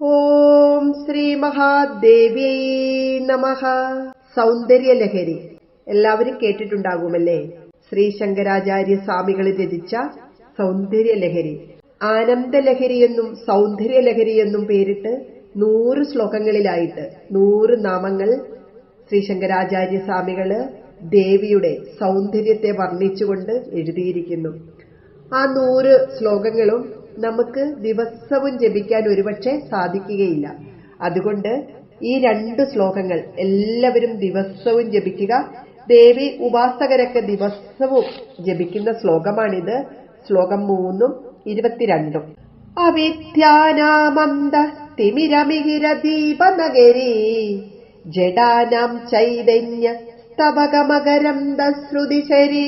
ഓം ശ്രീ മഹാദേവ്യൈ നമഃ. സൗന്ദര്യലഹരി. എല്ലാവരും കേട്ടിട്ടുണ്ടാകുമല്ലേ? ശ്രീ ശങ്കരാചാര്യ സ്വാമികൾ രചിച്ച സൗന്ദര്യലഹരി. ആനന്ദലഹരിയെന്നും സൗന്ദര്യലഹരിയെന്നും പേരിട്ട് നൂറ് ശ്ലോകങ്ങളിലായിട്ട് നൂറ് നാമങ്ങൾ ശ്രീ ശങ്കരാചാര്യ സ്വാമികൾ ദേവിയുടെ സൗന്ദര്യത്തെ വർണിച്ചുകൊണ്ട് എഴുതിയിരിക്കുന്നു. ആ നൂറ് ശ്ലോകങ്ങളും നമുക്ക് ദിവസവും ജപിക്കാൻ ഒരുപക്ഷെ സാധിക്കുകയില്ല. അതുകൊണ്ട് ഈ രണ്ട് ശ്ലോകങ്ങൾ എല്ലാവരും ദിവസവും ജപിക്കുക. ദേവി ഉപാസകരൊക്കെ ദിവസവും ജപിക്കുന്ന ശ്ലോകമാണിത്. ശ്ലോകം മൂന്നും ഇരുപത്തിരണ്ടും. അവിദ്യാനാമന്ത തിമിരമിഹിര ദീപനഗരി ജഡാനാം ചൈതന്യ സ്തവകമകരന്ദ ശ്രുതിശരീ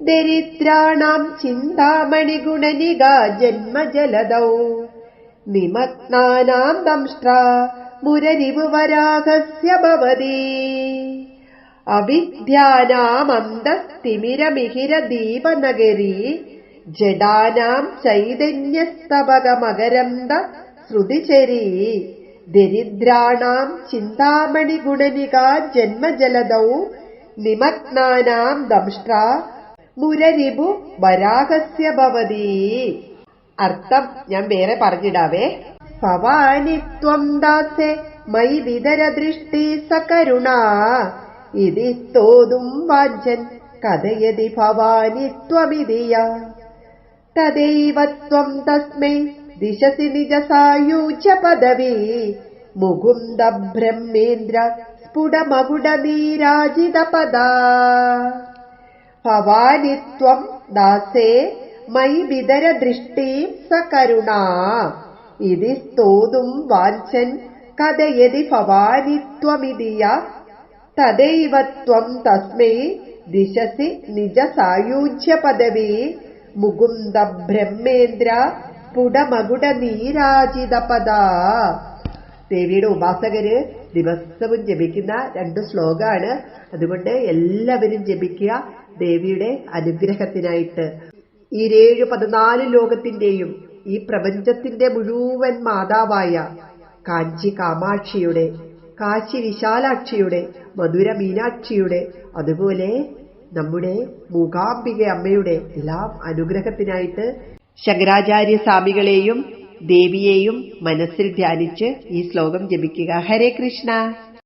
ദരിദ്രാണാം ചിന്താമണിഗുണനികാ ജന്മജലദൗ ദംഷ്ട്ര ദംഷ്ട്രാ മുരരിവുവരാഗസ്യ ഭവതി. അവിദ്യാനാമന്തസ്തിമിരമിഹിര ദീപനഗരീ ജഡാനാം ചൈതന്യസ്തവകമകരന്ത ശ്രുതിചരീ. ദരിദ്രാണാം ചിന്താമണിഗുണനിക ജന്മജലദൗ നിമഗ്നാനാം ദംഷ്ട്രാ മുരരിപു വരാഹസ്യ ഭവതി. അർത്ഥം ഞാൻ വേറെ പറഞ്ഞിടാവേ. ഭവാനി ത്വം ദാസെ മൈ വിതര ദൃഷ്ടി സകരുണ. ഇതി സ്തോതും വാഞ്ചൻ കഥയതി ഭവാനി ത്വമിതിയ. തദൈവ ത്വം തസ്മൈ ദിശസി നിജസായൂജ പദവി. മുകുന്ദ ബ്രഹ്മേന്ദ്ര സ്ഫുടമകുട നീരാജിത പദാ. ഭവാനി ത്വം ദാസേ മൈ വിതര ദൃഷ്ടീം സകരുണാ. ഇതി സ്തോതും വാഞ്ചൻ കഥയതി ഭവാനി ത്വമിതിയ തദൈവ ത്വം തസ്മൈ ദിശസി നിജ സായൂജ്യ മുകുന്ദ ബ്രഹ്മേന്ദ്ര പുടമകുട നീരാജിത പദ ദേവിയുടെ ഉപാസകര് ദിവസവും ജപിക്കുന്ന രണ്ട് ശ്ലോകമാണ് അതുകൊണ്ട് എല്ലാവരും ജപിക്കുക. ദേവിയുടെ അനുഗ്രഹത്തിനായിട്ട് ഈ ഏഴ് പതിനാല് ലോകത്തിന്റെയും ഈ പ്രപഞ്ചത്തിന്റെ മുഴുവൻ മാതാവായ കാഞ്ചി കാമാക്ഷിയുടെ കാശി വിശാലാക്ഷിയുടെ മധുര മീനാക്ഷിയുടെ അതുപോലെ നമ്മുടെ മൂകാംബിക അമ്മയുടെ എല്ലാം അനുഗ്രഹത്തിനായിട്ട് ശങ്കരാചാര്യ സ്വാമികളെയും ദേവിയെയും മനസ്സിൽ ധ്യാനിച്ച് ഈ ശ്ലോകം ജപിക്കുക. ഹരേ കൃഷ്ണ.